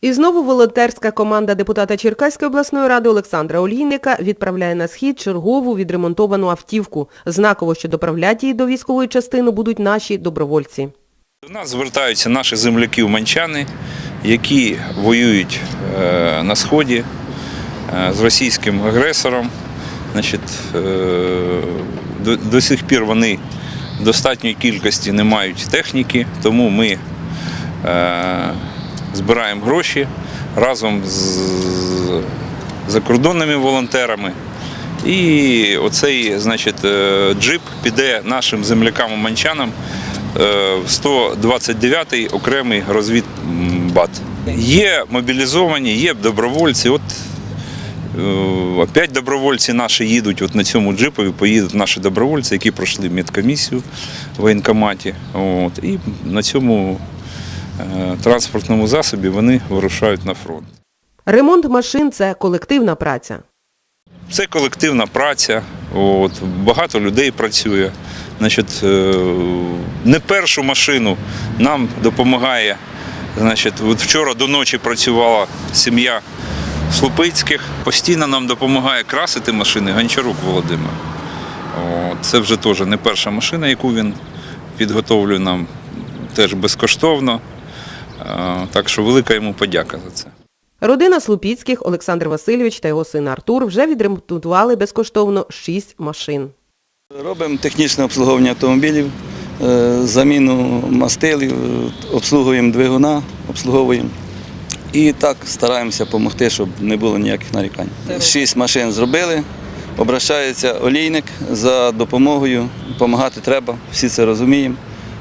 І знову волонтерська команда депутата Черкаської обласної ради Олександра Олійника відправляє на схід чергову відремонтовану автівку. Знаково, що доправляти її до військової частини будуть наші добровольці. До нас звертаються наші земляки-уманчани, які воюють е, на сході е, з російським агресором. Е, до, до сих пір вони в достатньої кількості не мають техніки, тому ми збираємо гроші разом з закордонними волонтерами. І оцей значить, е, джип піде нашим землякам-уманчанам е, в 129-й окремий розвідбат. Є мобілізовані, є добровольці. От е, опять добровольці наші їдуть от на цьому джипові, поїдуть наші добровольці, які пройшли медкомісію в воєнкоматі. От, і на цьому транспортному засобі вони вирушають на фронт. Ремонт машин – це колективна праця. Це колективна праця, от, багато людей працює. Значить, е, не першу машину нам допомагає. Значить, от вчора до ночі працювала сім'я Слупицьких. Постійно нам допомагає красити машини Гончарук Володимир. От, це вже теж не перша машина, яку він підготовлює нам теж безкоштовно. Е, Так що велика йому подяка за це. Родина Слупіцьких, Олександр Васильович та його син Артур вже відремонтували безкоштовно 6 машин. Робимо технічне обслуговування автомобілів, е, заміну мастилів, обслуговуємо двигуна, обслуговуємо. І так стараємося допомогти, щоб не було ніяких нарікань. Шість машин зробили, обращається олійник за допомогою, допомагати треба, всі це розуміємо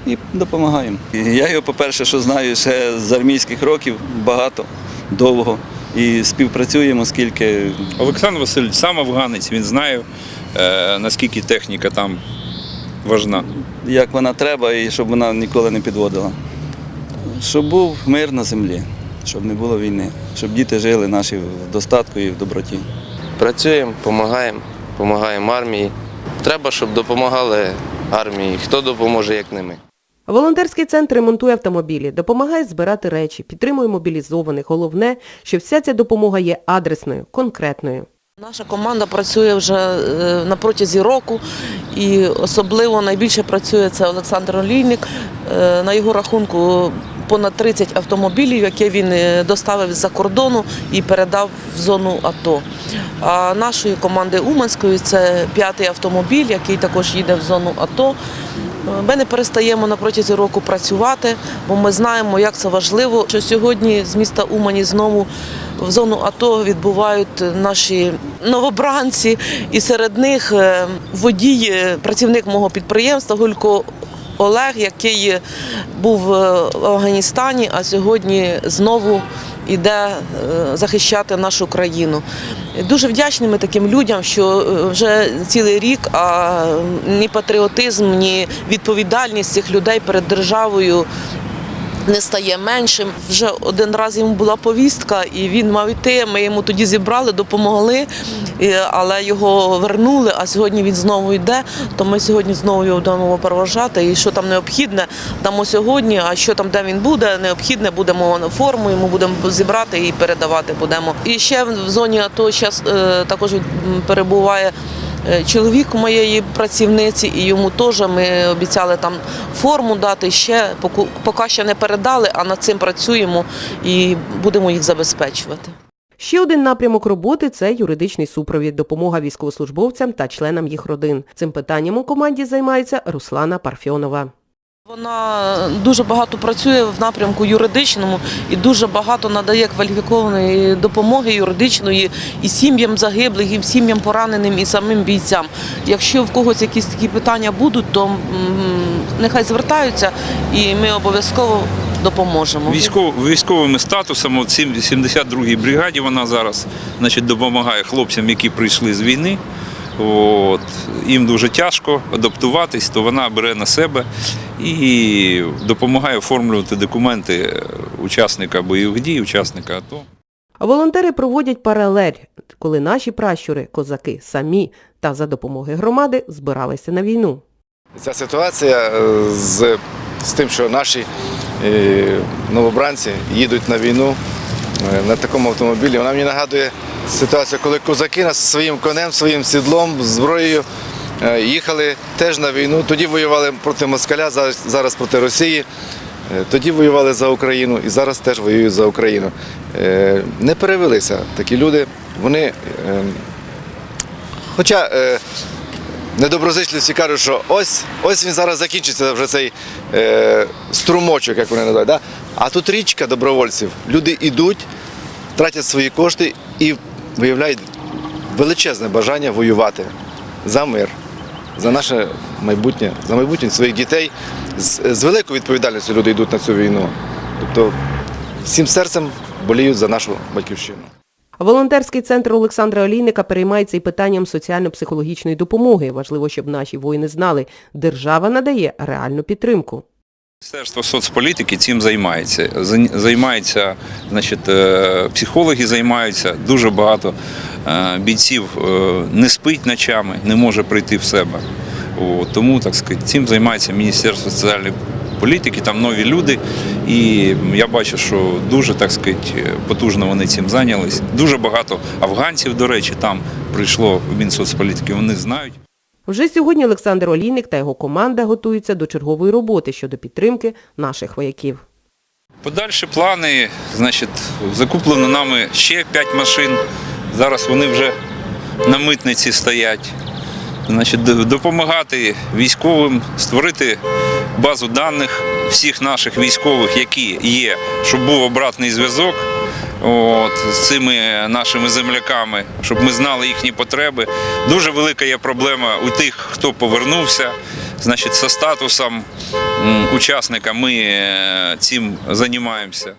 і допомагаємо. Я його, по-перше, що знаю, ще з армійських років багато, довго. І співпрацюємо, скільки Олександр Васильович сам афганець, він знає, е, наскільки техніка там важна. як вона треба і щоб вона ніколи не підводила. Щоб був мир на землі, щоб не було війни, щоб діти жили наші в достатку і в доброті. Працюємо, допомагаємо, допомагаємо армії. Треба, щоб допомагали армії. Хто допоможе, як не ми. Волонтерський центр ремонтує автомобілі, допомагає збирати речі, підтримує мобілізованих. Головне, що вся ця допомога є адресною, конкретною. Наша команда працює вже е, на протязі року і особливо найбільше працює це Олександр Олійник. Е, На його рахунку понад 30 автомобілів, які він е, доставив з-за кордону і передав в зону АТО. А нашої команди Уманської це п'ятий автомобіль, який також їде в зону АТО. Ми не перестаємо на протязі року працювати, бо ми знаємо, як це важливо, що сьогодні з міста Умані знову в зону АТО відбувають наші новобранці, і серед них е, водій, е, працівник мого підприємства Гулько Олег, який був е, в Афганістані, а сьогодні знову йде е, захищати нашу країну. Дуже вдячні ми таким людям, що е, вже цілий рік а ні патріотизм, ні відповідальність цих людей перед державою не стає меншим. Вже один раз йому була повістка, і він мав іти. Ми йому тоді зібрали, допомогли, але його вернули. А сьогодні він знову йде. То ми сьогодні знову його будемо проважати. І що там необхідне, дамо сьогодні. А що там, де він буде, необхідне, будемо форму, йому будемо зібрати і передавати. Будемо. І ще в зоні АТО зараз також перебуває. Е, Чоловік моєї працівниці, і йому теж ми обіцяли там форму дати ще, поки, ще не передали, а над цим працюємо і будемо їх забезпечувати. Ще один напрямок роботи – це юридичний супровід, допомога військовослужбовцям та членам їх родин. Цим питанням у команді займається Руслана Парфьонова. Вона дуже багато працює в напрямку юридичному і дуже багато надає кваліфікованої допомоги юридичної і сім'ям загиблих, і сім'ям пораненим, і самим бійцям. Якщо в когось якісь такі питання будуть, то нехай звертаються, і ми обов'язково допоможемо. Військов, військовими статусами, от 72-й бригаді вона зараз значить, допомагає хлопцям, які прийшли з війни. От, їм дуже тяжко адаптуватись, то вона бере на себе і допомагає оформлювати документи учасника бойових дій, учасника АТО. А волонтери проводять паралель, коли наші пращури, козаки, самі та за допомогою громади збиралися на війну. Ця ситуація е, з, з тим, що наші е, новобранці їдуть на війну, на такому автомобілі. Вона мені нагадує ситуацію, коли козаки нас своїм конем, своїм сідлом, зброєю е, їхали теж на війну. Тоді воювали проти москаля, зараз, проти Росії. Е, Тоді воювали за Україну і зараз теж воюють за Україну. Е, Не перевелися такі люди. Вони, е, хоча е, недоброзичливці кажуть, що ось, ось він зараз закінчиться вже цей е, струмочок, як вони називають. Да? А тут річка добровольців. Люди йдуть, тратять свої кошти і виявляють величезне бажання воювати за мир, за наше майбутнє, за майбутнє своїх дітей. З, з великою відповідальністю люди йдуть на цю війну. Тобто всім серцем боліють за нашу батьківщину. Волонтерський центр Олександра Олійника переймається і питанням соціально-психологічної допомоги. Важливо, щоб наші воїни знали, держава надає реальну підтримку. Міністерство соцполітики цим займається. Зай- Займаються, значить, е, психологи займаються, дуже багато е, бійців е, не спить ночами, не може прийти в себе. Тому, так сказати, цим займається Міністерство соціальної політики, там нові люди. І я бачу, що дуже, так сказати, потужно вони цим зайнялись. Дуже багато афганців, до речі, там прийшло в Мінсоцполітики, вони знають. Вже сьогодні Олександр Олійник та його команда готуються до чергової роботи щодо підтримки наших вояків. Подальші плани, значить, закуплено нами ще 5 машин. Зараз вони вже на митниці стоять. Значить, допомагати військовим, створити базу даних всіх наших військових, які є, щоб був обратний зв'язок от, з цими нашими земляками, щоб ми знали їхні потреби. Дуже велика є проблема у тих, хто повернувся. Значить, за статусом учасника ми е, цим займаємося.